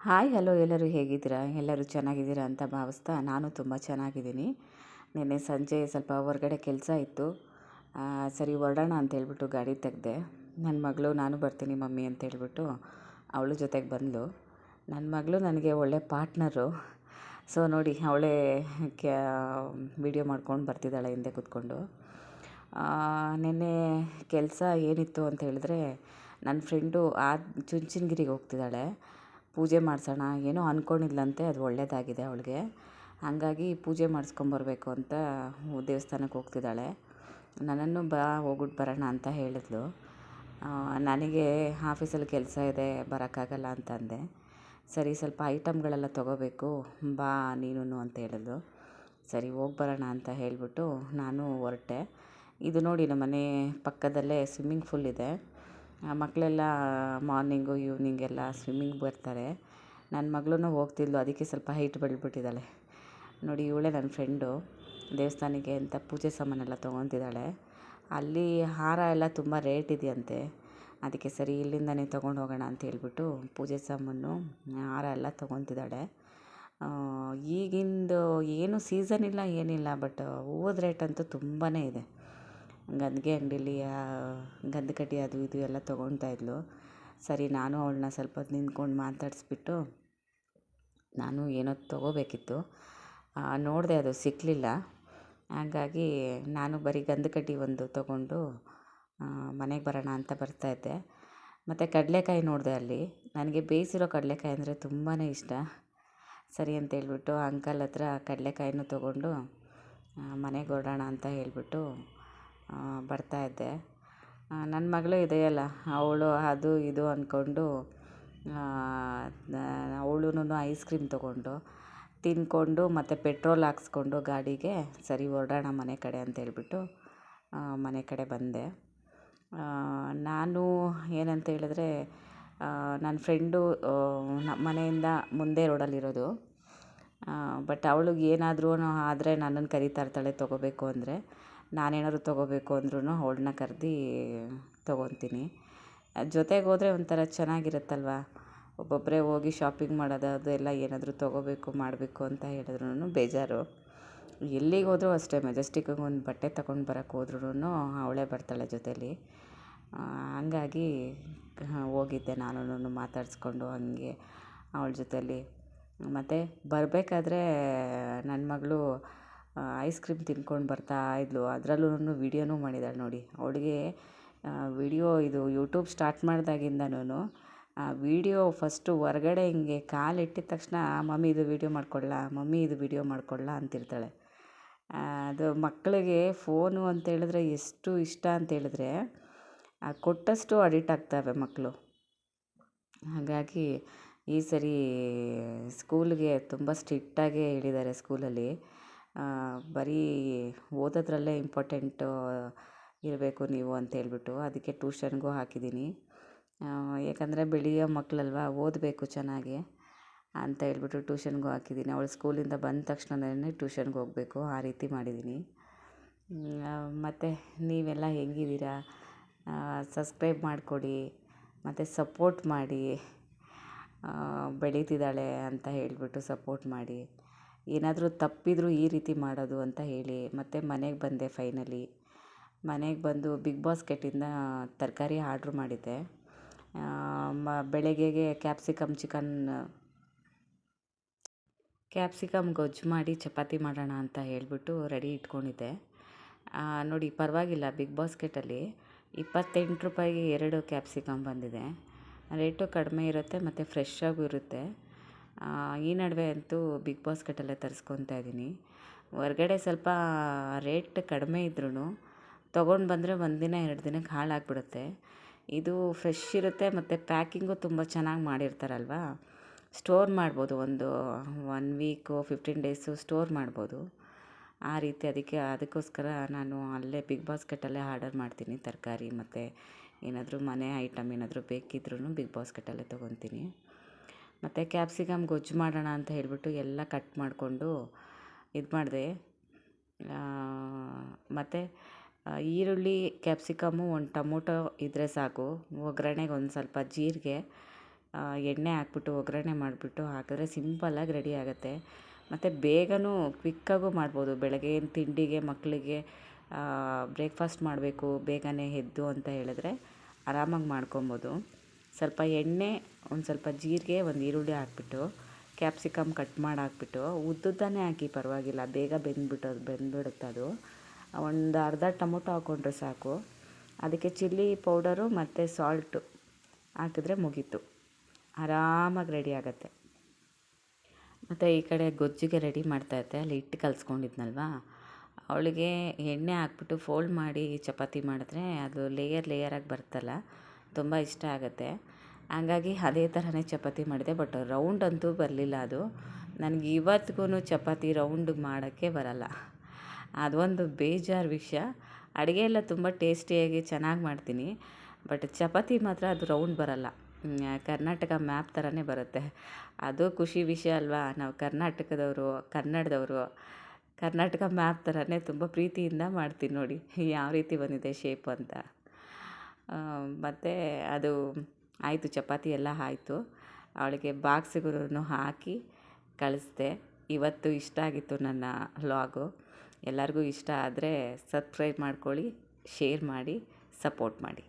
Hi, hello ಎಲ್ಲರೂ ಹೇಗಿದ್ದೀರಾ? ಎಲ್ಲರೂ ಚೆನ್ನಾಗಿದ್ದೀರಾ ಅಂತ ಭಾವಿಸ್ತಾ ನಾನು ತುಂಬ ಚೆನ್ನಾಗಿದ್ದೀನಿ. ನಿನ್ನೆ ಸಂಜೆ ಸ್ವಲ್ಪ ಹೊರಗಡೆ ಕೆಲಸ ಇತ್ತು. ಸರಿ ಹೊರಡೋಣ ಅಂತ ಹೇಳ್ಬಿಟ್ಟು ಗಾಡಿ ತೆಗೆದೆ. ನನ್ನ ಮಗಳು, ನಾನು ಬರ್ತೀನಿ ಮಮ್ಮಿ ಅಂತ ಹೇಳ್ಬಿಟ್ಟು ಅವಳು ಜೊತೆಗೆ ಬಂದಳು ನನ್ನ ಮಗಳು ನನಗೆ ಒಳ್ಳೆ ಪಾರ್ಟ್ನರು. ಸೊ ನೋಡಿ, ಅವಳೇ ಕ್ಯಾ, ವಿಡಿಯೋ ಮಾಡ್ಕೊಂಡು ಬರ್ತಿದ್ದಾಳೆ ಹಿಂದೆ ಕೂತ್ಕೊಂಡು. ನಿನ್ನೆ ಕೆಲಸ ಏನಿತ್ತು ಅಂತ ಹೇಳಿದ್ರೆ ನನ್ನ ಫ್ರೆಂಡು ಆ ಚುಂಚನಗಿರಿಗೆ ಹೋಗ್ತಿದ್ದಾಳೆ. ಪೂಜೆ ಮಾಡಿಸೋಣ, ಏನೋ ಅಂದ್ಕೊಂಡಿದ್ಲಂತೆ ಅದು ಒಳ್ಳೆಯದಾಗಿದೆ ಅವಳಿಗೆ. ಹಾಗಾಗಿ ಪೂಜೆ ಮಾಡಿಸ್ಕೊಂಬರ್ಬೇಕು ಅಂತ ದೇವಸ್ಥಾನಕ್ಕೆ ಹೋಗ್ತಿದ್ದಾಳೆ. ನನ್ನನ್ನು ಬಾ ಹೋಗ್ಬಿಟ್ಟು ಬರೋಣ ಅಂತ ಹೇಳಿದ್ಲು. ನನಗೆ ಆಫೀಸಲ್ಲಿ ಕೆಲಸ ಇದೆ, ಬರೋಕ್ಕಾಗಲ್ಲ ಅಂತ ಅಂದೆ. ಸರಿ, ಸ್ವಲ್ಪ ಐಟಮ್ಗಳೆಲ್ಲ ತೊಗೋಬೇಕು, ಬಾ ನೀನು ಅಂತ ಹೇಳಿದ್ಲು. ಸರಿ, ಹೋಗಿ ಬರೋಣ ಅಂತ ಹೇಳಿಬಿಟ್ಟು ನಾನು ಹೊರಟೆ. ಇದು ನೋಡಿ, ನಮ್ಮನೆ ಪಕ್ಕದಲ್ಲೇ ಸ್ವಿಮ್ಮಿಂಗ್ ಫೂಲ್ ಇದೆ. ಮಕ್ಕಳೆಲ್ಲ ಮಾರ್ನಿಂಗು, ಈವ್ನಿಂಗ್ ಎಲ್ಲ ಸ್ವಿಮ್ಮಿಂಗ್ ಬರ್ತಾರೆ. ನನ್ನ ಮಗಳೂ ಹೋಗ್ತಿದ್ಲು, ಅದಕ್ಕೆ ಸ್ವಲ್ಪ ಹೈಟ್ ಬೆಳೆದ್ಬಿಟ್ಟಿದ್ದಾಳೆ ನೋಡಿ, ಇವಳೇ ನನ್ನ ಫ್ರೆಂಡು ದೇವಸ್ಥಾನಕ್ಕೆ ಅಂತ ಪೂಜೆ ಸಾಮಾನೆಲ್ಲ ತೊಗೊತಿದ್ದಾಳೆ. ಅಲ್ಲಿ ಹಾರ ಎಲ್ಲ ತುಂಬ ರೇಟ್ ಇದೆಯಂತೆ. ಅದಕ್ಕೆ ಸರಿ, ಇಲ್ಲಿಂದನೇ ತೊಗೊಂಡು ಹೋಗೋಣ ಅಂತ ಹೇಳ್ಬಿಟ್ಟು ಪೂಜೆ ಸಾಮಾನು, ಹಾರ ಎಲ್ಲ ತೊಗೊತಿದ್ದಾಳೆ. ಈಗಿಂದು ಏನು ಸೀಸನ್ ಇಲ್ಲ, ಏನಿಲ್ಲ ಬಟ್ ಹೂವದ ರೇಟ್ ಅಂತೂ ತುಂಬಾ ಇದೆ. ಗಂಧಿಗೆ ಅಂಗಡೀಲಿ ಗಂಧ ಕಡ್ಡಿ ಅದು ಇದು ಎಲ್ಲ ತೊಗೊಳ್ತಾ ಇದ್ಲು. ಸರಿ, ನಾನು ಅವಳನ್ನ ಸ್ವಲ್ಪ ಹೊತ್ತು ನಿಂತ್ಕೊಂಡು ಮಾತಾಡಿಸ್ಬಿಟ್ಟು ನಾನು ಏನೋ ತೊಗೋಬೇಕಿತ್ತು. ನೋಡಿದೆ ಅದು ಸಿಕ್ಕಲಿಲ್ಲ ಹಾಗಾಗಿ ನಾನು ಬರೀ ಗಂಧ ಕಡ್ಡಿ ಒಂದು ತೊಗೊಂಡು ಮನೆಗೆ ಬರೋಣ ಅಂತ ಬರ್ತಾಯಿದ್ದೆ ಮತ್ತು ಕಡಲೆಕಾಯಿ ನೋಡಿದೆ ಅಲ್ಲಿ. ನನಗೆ ಬೇಯಿಸಿರೋ ಕಡಲೆಕಾಯಿ ಅಂದರೆ ತುಂಬಾ ಇಷ್ಟ. ಸರಿ ಅಂತ ಹೇಳ್ಬಿಟ್ಟು ಅಂಕಲ್ ಹತ್ರ ಕಡಲೆಕಾಯಿನೂ ತೊಗೊಂಡು ಮನೆಗೆ ಹೊರಡೋಣ ಅಂತ ಹೇಳಿಬಿಟ್ಟು ಬರ್ತಾಯಿದ್ದೆ ನನ್ನ ಮಗಳು ಇದೆಯಲ್ಲ, ಅವಳು ಅದು ಇದು ಅಂದ್ಕೊಂಡು ಅವ್ಳೂನು ಐಸ್ ಕ್ರೀಮ್ ತೊಗೊಂಡು ತಿಂದ್ಕೊಂಡು ಮತ್ತು ಪೆಟ್ರೋಲ್ ಹಾಕ್ಸ್ಕೊಂಡು ಗಾಡಿಗೆ ಸರಿ ಹೊರಡೋಣ ಮನೆ ಕಡೆ ಅಂತ ಹೇಳ್ಬಿಟ್ಟು ಮನೆ ಕಡೆ ಬಂದೆ. ನಾನು ಏನಂತ ಹೇಳಿದ್ರೆ ನನ್ನ ಫ್ರೆಂಡು ನಮ್ಮ ಮನೆಯಿಂದ ಮುಂದೆ ರೋಡಲ್ಲಿರೋದು ಬಟ್ ಅವಳಿಗೆ ಏನಾದ್ರೂ ಆದರೆ ನನ್ನನ್ನು ಕರೀತಾ ಇರ್ತಾಳೆ ತೊಗೋಬೇಕು ಅಂದರೆ ನಾನೇನಾದ್ರು ತೊಗೋಬೇಕು ಅಂದ್ರೂ ಅವಳನ್ನ ಕರ್ದು ತೊಗೊತೀನಿ. ಜೊತೆಗೆ ಹೋದರೆ ಒಂಥರ ಚೆನ್ನಾಗಿರುತ್ತಲ್ವ? ಒಬ್ಬೊಬ್ಬರೇ ಹೋಗಿ ಶಾಪಿಂಗ್ ಮಾಡೋದು ಅದೆಲ್ಲ ಏನಾದರೂ ತೊಗೋಬೇಕು, ಮಾಡಬೇಕು ಅಂತ ಹೇಳಿದ್ರೂ ಬೇಜಾರು. ಎಲ್ಲಿಗೆ ಹೋದರೂ ಅಷ್ಟೇ ಮೆಜೆಸ್ಟಿಕ್ಕಿಗೆ ಒಂದು ಬಟ್ಟೆ ತಗೊಂಡು ಬರೋಕ್ಕೆ ಹೋದ್ರೂ ಅವಳೇ ಬರ್ತಾಳೆ ಜೊತೇಲಿ. ಹಂಗಾಗಿ ಹೋಗಿದ್ದೆ ನಾನು ಮಾತಾಡಿಸ್ಕೊಂಡು ಹಂಗೆ ಅವಳ ಜೊತೇಲಿ. ಮತ್ತು ಬರಬೇಕಾದ್ರೆ ನನ್ನ ಮಗಳು ಐಸ್ ಕ್ರೀಮ್ ತಿನ್ಕೊಂಡು ಬರ್ತಾ ಇದ್ಲು. ಅದ್ರಲ್ಲೂ ವೀಡಿಯೋನೂ ಮಾಡಿದ್ದಾಳೆ ನೋಡಿ. ಅವಳಿಗೆ ವಿಡಿಯೋ ಇದು ಯೂಟ್ಯೂಬ್ ಸ್ಟಾರ್ಟ್ ಮಾಡಿದಾಗಿಂದನೂ ಆ, ವೀಡಿಯೋ ಫಸ್ಟು ಹೊರಗಡೆ ಹಿಂಗೆ ಕಾಲಿಟ್ಟಿದ ತಕ್ಷಣ, ಮಮ್ಮಿ, ಇದು ವೀಡಿಯೋ ಮಾಡ್ಕೊಳ್ಳಾ ಮಮ್ಮಿ, ಇದು ವೀಡಿಯೋ ಮಾಡ್ಕೊಳ್ಳಾ ಅಂತಿರ್ತಾಳೆ. ಅದು ಮಕ್ಕಳಿಗೆ ಫೋನು ಅಂತೇಳಿದ್ರೆ ಎಷ್ಟು ಇಷ್ಟ ಅಂತೇಳಿದ್ರೆ ಕೊಟ್ಟಷ್ಟು ಅಡಿಟ್ ಆಗ್ತವೆ ಮಕ್ಕಳು ಹಾಗಾಗಿ ಈ ಸರಿ ಸ್ಕೂಲ್ಗೆ ತುಂಬ ಸ್ಟ್ರಿಕ್ಟಾಗೇ ಹೇಳಿದ್ದಾರೆ ಸ್ಕೂಲಲ್ಲಿ ಬರೀ ಓದೋದ್ರಲ್ಲೇ ಇಂಪಾರ್ಟೆಂಟು ಇರಬೇಕು ನೀವು ಅಂತ ಹೇಳ್ಬಿಟ್ಟು ಅದಕ್ಕೆ ಟ್ಯೂಷನ್ಗೂ ಹಾಕಿದ್ದೀನಿ. ಏಕೆಂದರೆ ಬೆಳೆಯೋ ಮಕ್ಕಳಲ್ವ ಓದಬೇಕು ಚೆನ್ನಾಗಿ ಅಂತ ಹೇಳ್ಬಿಟ್ಟು ಟ್ಯೂಷನ್ಗೂ ಹಾಕಿದ್ದೀನಿ. ಅವಳು ಸ್ಕೂಲಿಂದ ಬಂದ ತಕ್ಷಣನೇ ಟ್ಯೂಷನ್ಗೆ ಹೋಗಬೇಕು, ಆ ರೀತಿ ಮಾಡಿದ್ದೀನಿ. ಮತ್ತು ನೀವೆಲ್ಲ ಹೆಂಗಿದ್ದೀರಾ? ಸಬ್ಸ್ಕ್ರೈಬ್ ಮಾಡಿಕೊಡಿ, ಮತ್ತು ಸಪೋರ್ಟ್ ಮಾಡಿ ಬೆಳೀತಿದ್ದಾಳೆ ಅಂತ ಹೇಳಿಬಿಟ್ಟು ಸಪೋರ್ಟ್ ಮಾಡಿ. ಏನಾದರೂ ತಪ್ಪಿದರೂ ಈ ರೀತಿ ಮಾಡೋದು ಅಂತ ಹೇಳಿ ಮತ್ತು ಮನೆಗೆ ಬಂದೆ ಫೈನಲಿ ಮನೆಗೆ ಬಂದು ಬಿಗ್ ಬಾಸ್ಕೆಟಿಂದ ತರಕಾರಿ ಆರ್ಡ್ರ್ ಮಾಡಿದ್ದೆ. ಮ, ಬೆಳಗ್ಗೆಗೆ ಕ್ಯಾಪ್ಸಿಕಮ್ ಚಿಕನ್ ಕ್ಯಾಪ್ಸಿಕಮ್ ಗೊಜ್ಜು ಮಾಡಿ ಚಪಾತಿ ಮಾಡೋಣ ಅಂತ ಹೇಳಿಬಿಟ್ಟು ರೆಡಿ ಇಟ್ಕೊಂಡಿದ್ದೆ. ನೋಡಿ ಪರವಾಗಿಲ್ಲ ಬಿಗ್ ಬಾಸ್ಕೆಟಲ್ಲಿ ಇಪ್ಪತ್ತೆಂಟು ರೂಪಾಯಿಗೆ ಎರಡು ಕ್ಯಾಪ್ಸಿಕಮ್ ಬಂದಿದೆ. ರೇಟು ಕಡಿಮೆ ಇರುತ್ತೆ ಮತ್ತು ಫ್ರೆಶ್ ಆಗೂ ಇರುತ್ತೆ. ಈ ನಡುವೆ ಅಂತೂ ಬಿಗ್ ಬಾಸ್ಕೆಟಲ್ಲೇ ತರಿಸ್ಕೊತಾ ಇದ್ದೀನಿ. ಹೊರ್ಗಡೆ ಸ್ವಲ್ಪ ರೇಟ್ ಕಡಿಮೆ ಇದ್ರೂ ತೊಗೊಂಡು ಬಂದರೆ ಒಂದಿನ ಎರಡು ದಿನಕ್ಕೆ ಹಾಳಾಗಿಬಿಡುತ್ತೆ ಇದು ಫ್ರೆಶ್ ಇರುತ್ತೆ ಮತ್ತು ಪ್ಯಾಕಿಂಗು ತುಂಬ ಚೆನ್ನಾಗಿ ಮಾಡಿರ್ತಾರಲ್ವ? ಸ್ಟೋರ್ ಮಾಡ್ಬೋದು, ಒಂದು one week, fifteen days store ಮಾಡ್ಬೋದು. ಆ ರೀತಿ ಅದಕ್ಕೆ, ಅದಕ್ಕೋಸ್ಕರ ನಾನು ಅಲ್ಲೇ ಬಿಗ್ ಬಾಸ್ಕೆಟಲ್ಲೇ ಆರ್ಡರ್ ಮಾಡ್ತೀನಿ, ತರಕಾರಿ ಮತ್ತು ಏನಾದರೂ ಮನೆ ಐಟಮ್ ಏನಾದರೂ ಬೇಕಿದ್ರೂ ಬಿಗ್ ಬಾಸ್ಕೆಟಲ್ಲೇ ತೊಗೊತೀನಿ. ಮತ್ತು ಕ್ಯಾಪ್ಸಿಕಮ್ ಗೊಜ್ಜು ಮಾಡೋಣ ಅಂತ ಹೇಳಿಬಿಟ್ಟು ಎಲ್ಲ ಕಟ್ ಮಾಡಿಕೊಂಡು ಇದು ಮಾಡಿದೆ. ಮತ್ತು ಈರುಳ್ಳಿ, ಕ್ಯಾಪ್ಸಿಕಮ್ಮು, ಒಂದು ಟೊಮೊಟೊ ಇದ್ದರೆ ಸಾಕು. ಒಗ್ಗರಣೆಗೆ ಒಂದು ಸ್ವಲ್ಪ ಜೀರಿಗೆ ಎಣ್ಣೆ ಹಾಕ್ಬಿಟ್ಟು ಒಗ್ಗರಣೆ ಮಾಡಿಬಿಟ್ಟು ಹಾಕಿದ್ರೆ ಸಿಂಪಲ್ಲಾಗಿ ರೆಡಿ ಆಗುತ್ತೆ. ಮತ್ತು ಬೇಗನೂ ಕ್ವಿಕ್ಕಾಗೂ ಮಾಡ್ಬೋದು. ಬೆಳಗ್ಗೆ ತಿಂಡಿಗೆ, ಮಕ್ಕಳಿಗೆ ಬ್ರೇಕ್ಫಾಸ್ಟ್ ಮಾಡಬೇಕು, ಬೇಗನೆ ಎದ್ದು ಅಂತ ಹೇಳಿದ್ರೆ ಆರಾಮಾಗಿ ಮಾಡ್ಕೊಬೋದು. ಸ್ವಲ್ಪ ಎಣ್ಣೆ ಒಂದು ಸ್ವಲ್ಪ ಜೀರಿಗೆ, ಒಂದು ಈರುಳ್ಳಿ ಹಾಕ್ಬಿಟ್ಟು ಕ್ಯಾಪ್ಸಿಕಮ್ ಕಟ್ ಮಾಡಿ ಹಾಕ್ಬಿಟ್ಟು ಉದ್ದುದ್ದನೇ ಹಾಕಿ ಪರವಾಗಿಲ್ಲ, ಬೇಗ ಬೆಂದ್ಬಿಟ್ಟು, ಬೆಂದ್ಬಿಡುತ್ತೆ ಅದು. ಒಂದು ಅರ್ಧ ಟೊಮೊಟೊ ಹಾಕ್ಕೊಂಡ್ರೆ ಸಾಕು. ಅದಕ್ಕೆ ಚಿಲ್ಲಿ ಪೌಡರು ಮತ್ತು ಸಾಲ್ಟು ಹಾಕಿದ್ರೆ ಮುಗೀತು. ಆರಾಮಾಗಿ ರೆಡಿ ಆಗುತ್ತೆ. ಮತ್ತು ಈ ಕಡೆ ಗೊಜ್ಜಿಗೆ ರೆಡಿ ಮಾಡ್ತಾಯಿದ್ದೆ ಅಲ್ಲಿ ಹಿಟ್ಟು ಕಲಿಸ್ಕೊಂಡಿದ್ನಲ್ವ? ಅವಳಿಗೆ ಎಣ್ಣೆ ಹಾಕ್ಬಿಟ್ಟು ಫೋಲ್ಡ್ ಮಾಡಿ ಚಪಾತಿ ಮಾಡಿದ್ರೆ ಅದು ಲೇಯರ್ ಲೇಯರಾಗಿ ಬರ್ತಲ್ಲ ತುಂಬ ಇಷ್ಟ ಆಗುತ್ತೆ. ಹಂಗಾಗಿ ಅದೇ ಥರನೇ ಚಪಾತಿ ಮಾಡಿದೆ ಬಟ್ ರೌಂಡ್ ಅಂತೂ ಬರಲಿಲ್ಲ ಅದು. ನನಗೆ ಇವತ್ತಿಗೂ ಚಪಾತಿ ರೌಂಡ್ ಮಾಡೋಕ್ಕೆ ಬರಲ್ಲ. ಅದೊಂದು ಬೇಜಾರು ವಿಷಯ. ಅಡುಗೆ ಎಲ್ಲ ತುಂಬ ಟೇಸ್ಟಿಯಾಗಿ ಚೆನ್ನಾಗಿ ಮಾಡ್ತೀನಿ ಬಟ್ ಚಪಾತಿ ಮಾತ್ರ ಅದು ರೌಂಡ್ ಬರಲ್ಲ. ಕರ್ನಾಟಕ ಮ್ಯಾಪ್ ಥರನೇ ಬರುತ್ತೆ. ಅದು ಖುಷಿ ವಿಷಯ ಅಲ್ವಾ? ನಾವು ಕರ್ನಾಟಕದವರು, ಕನ್ನಡದವರು, ಕರ್ನಾಟಕ ಮ್ಯಾಪ್ ಥರನೇ ತುಂಬ ಪ್ರೀತಿಯಿಂದ ಮಾಡ್ತೀನಿ ನೋಡಿ. ಯಾವ ರೀತಿ ಬಂದಿದೆ ಶೇಪ್ ಅಂತ. ಮತ್ತು ಅದು ಆಯಿತು, ಚಪಾತಿ ಎಲ್ಲ ಆಯಿತು. ಅವಳಿಗೆ ಬಾಕ್ಸಿಗೂ ಹಾಕಿ ಕಳಿಸ್ದೆ. ಇವತ್ತು ಇಷ್ಟ ಆಗಿತ್ತು ನನ್ನ ಲಾಗು ಎಲ್ಲರಿಗೂ ಇಷ್ಟ ಆದರೆ ಸಬ್ಸ್ಕ್ರೈಬ್ ಮಾಡ್ಕೊಳ್ಳಿ, ಶೇರ್ ಮಾಡಿ, ಸಪೋರ್ಟ್ ಮಾಡಿ.